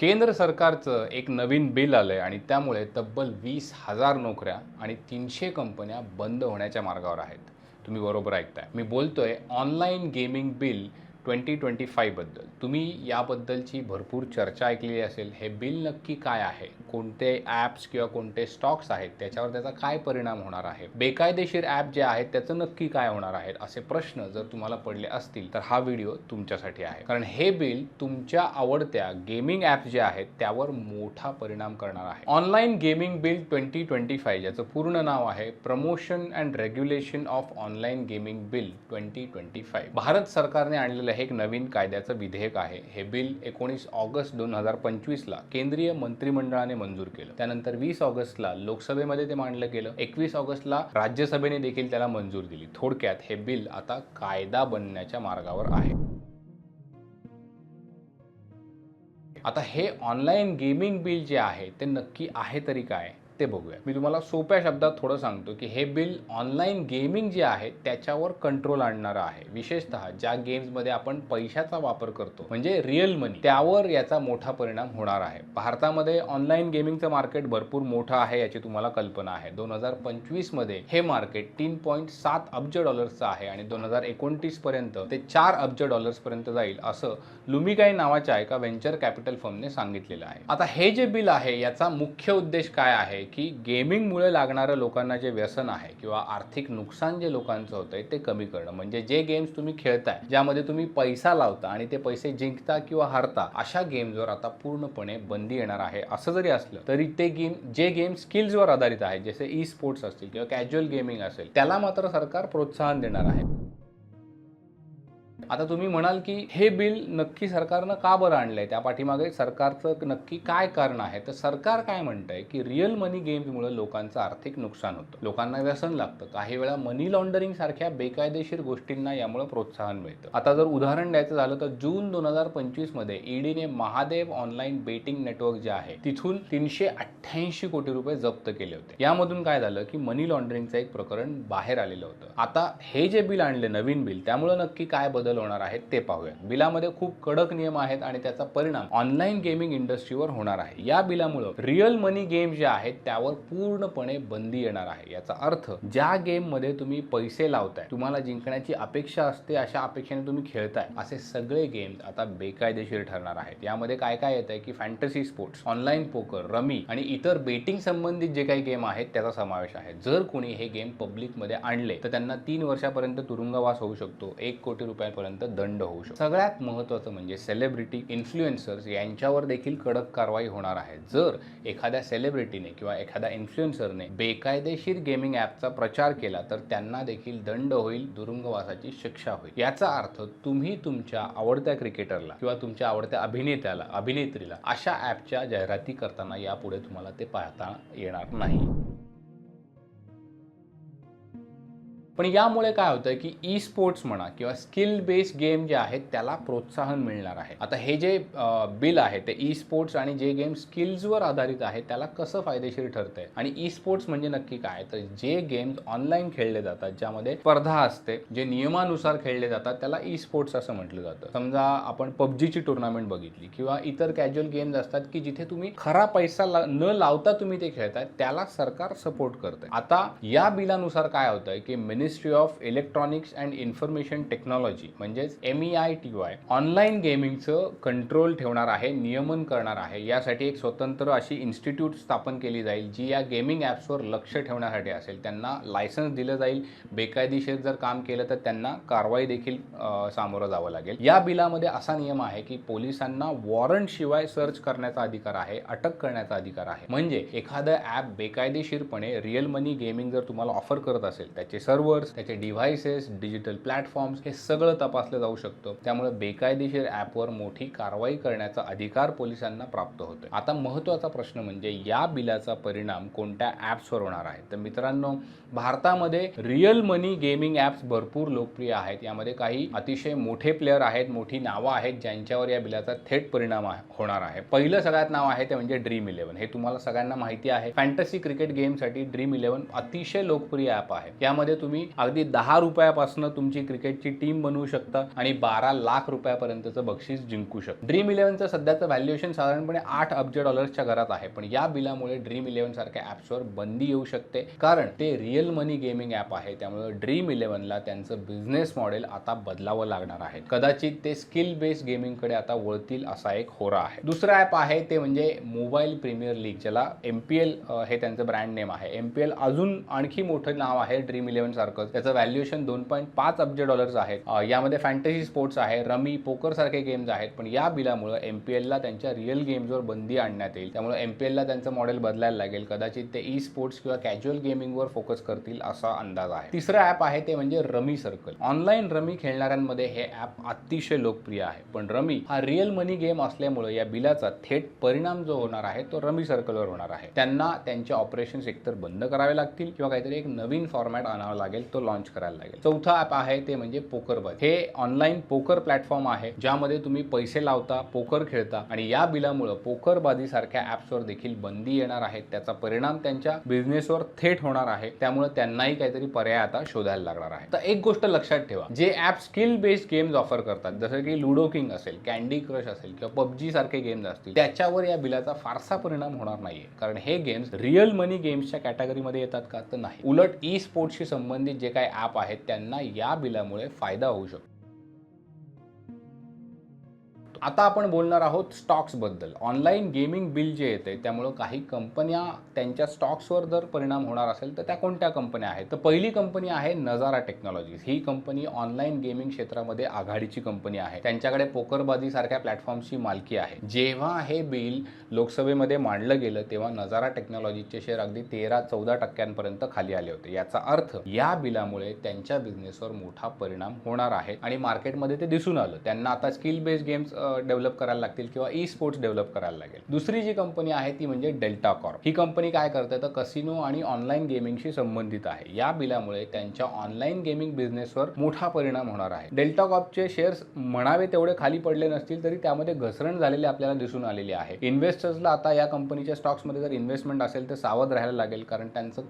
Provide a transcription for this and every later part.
केंद्र सरकारचं एक नवीन बिल आलं आहे आणि त्यामुळे तब्बल वीस हजार नोकऱ्या आणि तीनशे कंपन्या बंद होण्याच्या मार्गावर आहेत. तुम्ही बरोबर ऐकताय. मी बोलतोय online gaming bill twenty twenty फायबद्दल तुम्ही याबद्दलची भरपूर चर्चा ऐकलेली असेल. हे बिल नक्की काय आहे? कोणते ॲप्स किंवा कोणते स्टॉक्स आहेत? त्याच्यावर त्याचा काय परिणाम होणार आहे? बेकायदेशीर ॲप जे आहेत त्याचं नक्की काय होणार आहे? असे प्रश्न जर तुम्हाला पडले असतील तर हा व्हिडिओ तुमच्यासाठी आहे. कारण हे बिल तुमच्या आवडत्या गेमिंग ॲप्स जे आहेत त्यावर मोठा परिणाम करणार आहे. Online gaming bill twenty twenty five ज्याचं पूर्ण नाव आहे promotion and regulation of online gaming bill twenty twenty five Bharat सरकारने आणलेलं हे एक नवीन कायद्याचं विधेयक आहे. हे बिल एकोणीस ऑगस्ट दोन हजार पंचवीसला केंद्रीय मंत्रिमंडळाने मंजूर केलं. त्यानंतर वीस ऑगस्टला लोकसभेमध्ये ते मांडलं गेलं. एकवीस ऑगस्टला राज्यसभेने देखील त्याला मंजूर दिली. थोडक्यात हे बिल आता कायदा बनण्याच्या मार्गावर आहे. आता हे ऑनलाईन गेमिंग बिल जे आहे ते नक्की आहे तरी काय? ते बघूया. मी तुम्हाला सोप्या शब्दात थोडं सांगतो की हे बिल ऑनलाईन गेमिंग जे आहे त्याच्यावर कंट्रोल आणणारं आहे. विशेषतः ज्या गेम्समध्ये आपण पैशाचा वापर करतो म्हणजे रिअल मनी त्यावर याचा मोठा परिणाम होणार आहे. भारतामध्ये ऑनलाईन गेमिंगचं मार्केट भरपूर मोठं आहे याची तुम्हाला कल्पना आहे. दोन हजार पंचवीसमध्ये हे मार्केट तीन पॉईंट सात अब्ज डॉलर्सचं आहे आणि दोन हजार एकोणतीस पर्यंत ते चार अब्ज डॉलर्सपर्यंत जाईल असं लुमिकाई नावाच्या एका व्हेंचर कॅपिटल फर्मने सांगितलेलं आहे. आता हे जे बिल आहे याचा मुख्य उद्देश काय आहे? की गेमिंगमुळे लागणारं लोकांना जे व्यसन आहे किंवा आर्थिक नुकसान जे लोकांचं होतंय ते कमी करणं. म्हणजे जे गेम्स तुम्ही खेळताय ज्यामध्ये तुम्ही पैसा लावता आणि ते पैसे जिंकता किंवा हारता अशा गेम्सवर आता पूर्णपणे बंदी येणार आहे. असं जरी असलं तरी ते गेम जे गेम स्किल्सवर आधारित आहे जसे ई स्पोर्ट्स असतील किंवा कॅज्युअल गेमिंग असेल त्याला मात्र सरकार प्रोत्साहन देणार आहे. आता तुम्ही म्हणाल की हे बिल नक्की सरकारनं का बरं आणलंय? त्या पाठीमागे सरकारचं नक्की काय कारण आहे? तर सरकार काय म्हणतंय की रिअल मनी गेम्समुळे लोकांचं आर्थिक नुकसान होतं. लोकांना व्यसन लागतं. काही वेळा मनी लॉन्डरिंग सारख्या बेकायदेशीर गोष्टींना यामुळे प्रोत्साहन मिळतं. आता जर उदाहरण द्यायचं झालं तर जून दोन हजार पंचवीसमध्ये ईडीने महादेव ऑनलाईन बेटिंग नेटवर्क जे आहे तिथून तीनशे अठ्ठ्याऐंशी कोटी रुपये जप्त केले होते. यामधून काय झालं की मनी लॉन्डरिंगचं एक प्रकरण बाहेर आलेलं होतं. आता हे जे बिल आणले नवीन बिल त्यामुळे नक्की काय बदल होणार आहेत ते पाहूया बिलामध्ये खूप कडक नियम आहेत आणि त्याचा परिणाम ऑनलाईन गेमिंग इंडस्ट्रीवर होणार आहे. या बिलामुळं रिअल मनी गेम जे आहेत त्यावर पूर्णपणे बंदी येणार आहे. याचा अर्थ ज्या गेममध्ये तुम्ही पैसे लावताय तुम्हाला जिंकण्याची अपेक्षा असते अशा अपेक्षेने तुम्ही खेळताय असे सगळे गेम्स आता बेकायदेशीर ठरणार आहेत. यामध्ये काय काय येत आहे की fantasy sports online poker rummy आणि इतर बेटिंग संबंधित जे काही गेम आहेत त्याचा समावेश आहे. जर कोणी हे गेम पब्लिकमध्ये आणले तर त्यांना तीन वर्षापर्यंत तुरुंगवास होऊ शकतो. एक कोटी रुपयांपर्यंत दंड होऊ शकतो. सगळ्यात महत्त्वाचं म्हणजे सेलिब्रिटी इन्फ्लुएन्सर्स यांच्यावर देखील कडक कारवाई होणार आहे. जर एखाद्या सेलिब्रिटीने किंवा एखाद्या इन्फ्लुएन्सरने बेकायदेशीर गेमिंग ॲपचा प्रचार केला तर त्यांना देखील दंड होईल दुरुंगवासाची शिक्षा होईल. याचा अर्थ तुम्ही तुमच्या आवडत्या क्रिकेटरला किंवा तुमच्या आवडत्या अभिनेत्याला अभिनेत्रीला अशा ॲपच्या जाहिराती करताना यापुढे तुम्हाला ते पाहता येणार नाही. पण यामुळे काय होतं की ई स्पोर्ट्स म्हणा किंवा स्किल बेस्ड गेम जे आहेत त्याला प्रोत्साहन मिळणार आहे. आता हे जे बिल आहे ते ई स्पोर्ट्स आणि जे गेम स्किल्सवर आधारित आहे त्याला कसं फायदेशीर ठरतंय? आणि ई स्पोर्ट्स म्हणजे नक्की काय? तर जे गेम्स ऑनलाईन खेळले जातात ज्यामध्ये स्पर्धा असते जे नियमानुसार खेळले जातात त्याला ई स्पोर्ट्स असं म्हटलं जातं. समजा आपण पबजीची टुर्नामेंट बघितली किंवा इतर कॅज्युअल गेम्स असतात की जिथे तुम्ही खरा पैसा ला न लावता तुम्ही ते खेळताय त्याला सरकार सपोर्ट करतंय. आता या बिलानुसार काय होतंय की ministry of electronics and information technology म्हणजेच M E I T Y online गेमिंगचं control ठेवणार आहे नियमन करणार आहे. यासाठी एक स्वतंत्र अशी इन्स्टिट्यूट स्थापन केली जाईल जी या गेमिंग ॲप्सवर लक्ष ठेवण्यासाठी असेल. त्यांना लायसन्स दिलं जाईल. बेकायदेशीर जर काम केलं तर त्यांना कारवाई देखील सामोरं जावं लागेल. या बिलामध्ये असा नियम आहे की पोलिसांना वॉरंट शिवाय सर्च करण्याचा अधिकार आहे अटक करण्याचा अधिकार आहे. म्हणजे एखादं ॲप बेकायदेशीरपणे रिअल मनी गेमिंग जर तुम्हाला ऑफर करत असेल त्याचे सर्व्हर्स त्याचे डिव्हाइसेस डिजिटल प्लॅटफॉर्म्स हे सगळं तपासलं जाऊ शकतं. त्यामुळे बेकायदेशीर ॲपवर मोठी कारवाई करण्याचा अधिकार पोलिसांना प्राप्त होतो आता महत्त्वाचा प्रश्न म्हणजे या बिलाचा परिणाम कोणत्या ॲप्सवर होणार आहे? तर मित्रांनो भारतामध्ये रिअल मनी गेमिंग ॲप्स भरपूर लोकप्रिय आहेत. यामध्ये काही अतिशय मोठे प्लेअर आहेत मोठी नावं आहेत ज्यांच्यावर या बिलाचा थेट परिणाम होणार आहे. पहिलं सगळ्यात नाव आहे ते म्हणजे ड्रीम इलेव्हन हे तुम्हाला सगळ्यांना माहिती आहे. फॅन्टसी क्रिकेट गेमसाठी ड्रीम इलेव्हन अतिशय लोकप्रिय ॲप आहे. यामध्ये तुम्ही अगदी दहा रुपयापासून तुमची क्रिकेटची टीम बनवू शकता आणि बारा लाख रुपयापर्यंतचं बक्षीस जिंकू शकता. ड्रीम इलेव्हनचं सध्याचं व्हॅल्युएशन साधारणपणे आठ अब्ज डॉलर्सच्या घरात आहे. पण या बिलामुळे ड्रीम इलेव्हन सारख्या ॲप्सवर बंदी येऊ शकते. कारण ते रिअल मनी गेमिंग ॲप आहे. त्यामुळे ड्रीम इलेव्हनला त्यांचं बिझनेस मॉडेल आता बदलावं लागणार आहे. कदाचित ते स्किल बेस्ड गेमिंगकडे आता वळतील असा एक होरा आहे. दुसरं ॲप आहे ते म्हणजे मोबाईल प्रीमियर लीग ज्याला एम पी एल हे त्यांचं ब्रँड नेम आहे. एम पी एल अजून आणखी मोठं नाव आहे ड्रीम इलेव्हन सारखं. त्याचं व्हॅल्युएशन दोन पॉईंट पाच अब्ज डॉलर्स आहेत यामध्ये फॅन्टसी स्पोर्ट्स आहे रमी पोकर सारखे गेम्स आहेत पण या बिलामुळे एम पी एलला त्यांच्या रिअल गेम्सवर बंदी आणण्यात येईल. त्यामुळे एम पी एलला त्यांचं मॉडेल बदलायला लागेल. कदाचित ते ई स्पोर्ट्स किंवा कॅज्युअल गेमिंगवर फोकस करतील असा अंदाज आहे. तिसरं ॲप आहे ते म्हणजे रमी सर्कल ऑनलाईन रमी खेळणाऱ्यांमध्ये हे ॲप अतिशय लोकप्रिय आहे. पण रमी हा रिअल मनी गेम असल्यामुळे या बिलाचा थेट परिणाम जो होणार आहे तो रमी सर्कलवर होणार आहे. त्यांना त्यांचे ऑपरेशन्स एकतर बंद करावे लागतील किंवा काहीतरी एक नवीन फॉर्मॅट आणावा लागेल. तो लॉन्च करायला लागेल. चौथा ॲप आहे ते म्हणजे पोकरबाज हे ऑनलाईन पोकर प्लॅटफॉर्म आहे ज्यामध्ये तुम्ही पैसे लावता पोकर खेळता आणि या बिलामुळं पोकरबाजी सारख्या ॲप्सवर देखील बंदी येणार आहे. त्याचा परिणाम त्यांच्या बिझनेसवर थेट होणार आहे. त्यामुळे त्यांनाही काहीतरी पर्याय आता शोधायला लागणार आहे. तर एक गोष्ट लक्षात ठेवा जे app skill based games offer करतात जसं की लुडो किंग असेल कॅन्डी क्रश असेल किंवा पबजी सारखे गेम्स असतील त्याच्यावर या बिलाचा फारसा परिणाम होणार नाहीये. कारण हे गेम्स रिअल मनी गेम्सच्या कॅटेगरीमध्ये येतात का? तर नाही. उलट ई स्पोर्ट्सशी संबंधित जे काही ॲप आहेत त्यांना या बिलामुळे फायदा होऊ शकतो. आता आपण बोलणार आहोत स्टॉक्सबद्दल ऑनलाईन गेमिंग बिल जे येते त्यामुळं काही कंपन्या त्यांच्या स्टॉक्सवर जर परिणाम होणार असेल तर त्या कोणत्या कंपन्या आहेत? तर पहिली कंपनी आहे नजारा टेक्नॉलॉजीज ही कंपनी ऑनलाईन गेमिंग क्षेत्रामध्ये आघाडीची कंपनी आहे. त्यांच्याकडे पोकरबाजी सारख्या प्लॅटफॉर्मची मालकी आहे. जेव्हा हे बिल लोकसभेमध्ये मांडलं गेलं तेव्हा नजारा टेक्नॉलॉजीचे शेअर अगदी तेरा चौदा टक्क्यांपर्यंत खाली आले होते. याचा अर्थ या बिलामुळे त्यांच्या बिझनेसवर मोठा परिणाम होणार आहे. आणि मार्केटमध्ये ते दिसून आलं. त्यांना आता स्किल बेस्ड गेम्स डेव्हलप करायला लागतील किंवा ई स्पोर्ट्स डेव्हलप करायला लागेल. दुसरी जी कंपनी आहे ती म्हणजे डेल्टा कॉर्प. ही कंपनी काय करते? तर कसिनो आणि ऑनलाईन गेमिंगशी संबंधित आहे. या बिलामुळे त्यांच्या ऑनलाईन गेमिंग बिझनेसवर मोठा परिणाम होणार आहे. डेल्टा कॉर्पचे शेअर्स म्हणावे तेवढे खाली पडले नसतील तरी त्यामध्ये घसरण झालेली आपल्याला दिसून आलेली आहे. इन्व्हेस्टर्सला आता या कंपनीच्या स्टॉक्समध्ये जर इन्व्हेस्टमेंट असेल तर सावध राहायला लागेल कारण त्यांचं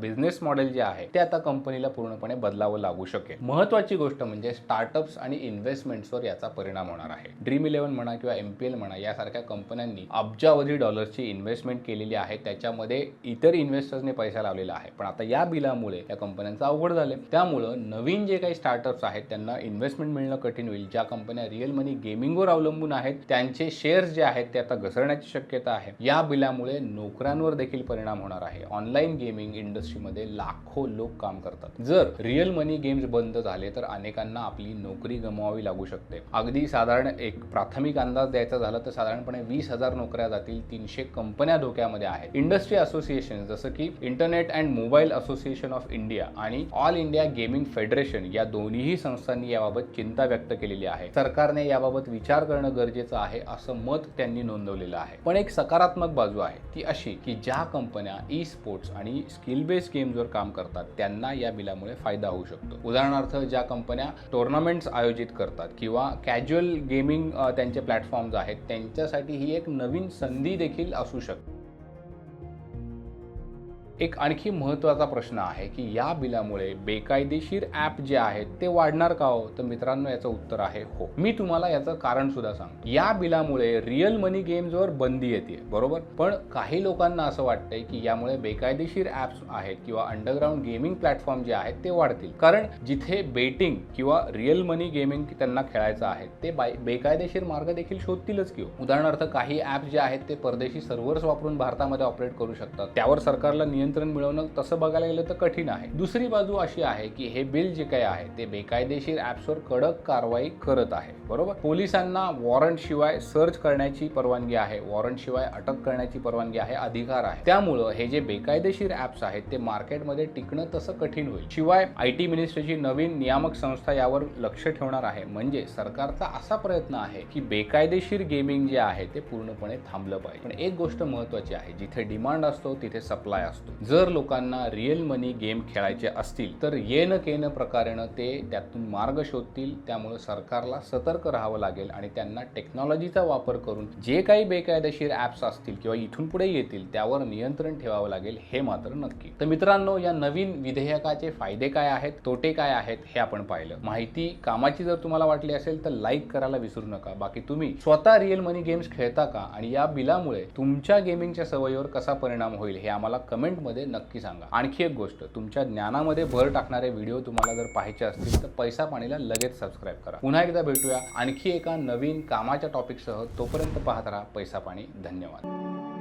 बिझनेस मॉडेल जे आहे ते आता कंपनीला पूर्णपणे बदलावं लागू शकेल. महत्वाची गोष्ट म्हणजे स्टार्टअप्स आणि इन्व्हेस्टमेंट्सवर याचा परिणाम होणार आहे. ड्रीम इलेव्हन म्हणा किंवा एम पी एल म्हणा यासारख्या कंपन्यांनी अब्जावधी डॉलर्सची इन्व्हेस्टमेंट केलेली आहे. त्याच्यामध्ये इतर इन्व्हेस्टर्सने पैसा लावलेला आहे. पण आता या बिलामुळे या कंपन्यांचं अवघड झालं त्यामुळं नवीन जे काही स्टार्टअप्स आहेत त्यांना इन्व्हेस्टमेंट मिळणं कठीण होईल. ज्या कंपन्या रिअल मनी गेमिंगवर अवलंबून आहेत त्यांचे शेअर्स जे आहेत ते आता घसरण्याची शक्यता आहे. या बिलामुळे नोकऱ्यांवर देखील परिणाम होणार आहे. ऑनलाईन गेमिंग इंडस्ट्रीमध्ये लाखो लोक काम करतात. जर रिअल मनी गेम्स बंद झाले तर अनेकांना आपली नोकरी गमवावी लागू शकते. अगदी साधारण एक प्राथमिक अंदाज द्यायचा झाला तर साधारणपणे वीस हजार नोकऱ्या जातील तीनशे कंपन्या धोक्यामध्ये आहेत. इंडस्ट्री असोसिएशन जसं की internet and mobile association of India आणि ऑल इंडिया गेमिंग फेडरेशन या दोन्हीही संस्थांनी याबाबत चिंता व्यक्त केलेली आहे. सरकारने याबाबत विचार करणं गरजेचं आहे असं मत त्यांनी नोंदवलेलं आहे. पण एक सकारात्मक बाजू आहे ती अशी की ज्या कंपन्या ई स्पोर्ट्स आणि स्किल बेस्ड गेम्सवर काम करतात त्यांना या बिलामुळे फायदा होऊ शकतो. उदाहरणार्थ ज्या कंपन्या टोर्नामेंट्स आयोजित करतात किंवा कॅज्युअल गेमिंग त्यांचे प्लॅटफॉर्म्स आहेत. त्यांच्यासाठी ही एक नवीन संधी देखील असू शकते. एक आणखी महत्त्वाचा प्रश्न आहे की या बिलामुळे बेकायदेशीर ॲप जे आहेत ते वाढणार का हो? तर मित्रांनो याचं उत्तर आहे हो. मी तुम्हाला याचं कारण सुद्धा सांगतो. या बिलामुळे रिअल मनी गेम्सवर बंदी येते बरोबर? पण काही लोकांना असं वाटतंय की यामुळे बेकायदेशीर ॲप्स आहेत किंवा अंडरग्राऊंड गेमिंग प्लॅटफॉर्म जे आहेत ते वाढतील. कारण जिथे बेटिंग किंवा रिअल मनी गेमिंग त्यांना खेळायचं आहे ते बाय बेकायदेशीर मार्ग देखील शोधतीलच किंवा हो. उदाहरणार्थ काही ॲप्स जे आहेत ते परदेशी सर्व्हर्स वापरून भारतामध्ये ऑपरेट करू शकतात. त्यावर सरकारला नियंत्रण नियंत्रण मिळवणं तसं बघायला गेलं तर कठीण आहे. दुसरी बाजू अशी आहे की हे बिल जे काही आहे ते बेकायदेशीर ॲप्सवर कडक कारवाई करत आहे. बरोबर? पोलिसांना वॉरंट शिवाय सर्च करण्याची परवानगी आहे वॉरंट शिवाय अटक करण्याची परवानगी आहे अधिकार आहे. त्यामुळं हे जे बेकायदेशीर ॲप्स आहेत ते मार्केटमध्ये टिकणं तसं कठीण होईल. शिवाय आय टी मिनिस्ट्रीची नवीन नियामक संस्था यावर लक्ष ठेवणार आहे. म्हणजे सरकारचा असा प्रयत्न आहे की बेकायदेशीर गेमिंग जे आहे ते पूर्णपणे थांबलं पाहिजे. पण एक गोष्ट महत्वाची आहे जिथे डिमांड असतो तिथे सप्लाय असतो. जर लोकांना रिअल मनी गेम खेळायचे असतील तर येन केन प्रकारेनं ते त्यातून मार्ग शोधतील त्यामुळे सरकारला सतर्क राहावं लागेल आणि त्यांना टेक्नॉलॉजीचा वापर करून जे काही बेकायदेशीर ॲप्स असतील किंवा इथून पुढे येतील त्यावर नियंत्रण ठेवावं लागेल हे मात्र नक्की. तर मित्रांनो या नवीन विधेयकाचे फायदे काय आहेत तोटे काय आहेत हे आपण पाहिलं. माहिती कामाची जर तुम्हाला वाटली असेल तर लाईक करायला विसरू नका. बाकी तुम्ही स्वतः रिअल मनी गेम्स खेळता का आणि या बिलामुळे तुमच्या गेमिंगच्या सवयीवर कसा परिणाम होईल हे आम्हाला कमेंट कमेंटमध्ये नक्की सांगा. आणखी एक गोष्ट तुमच्या ज्ञानामध्ये भर टाकणारे व्हिडिओ तुम्हाला जर पाहायचे असतील तर पैसा पाणीला लगेच सबस्क्राईब करा. पुन्हा एकदा भेटूया आणखी एका नवीन कामाच्या टॉपिकसह तोपर्यंत पाहत राहा पैसा पाणी. धन्यवाद.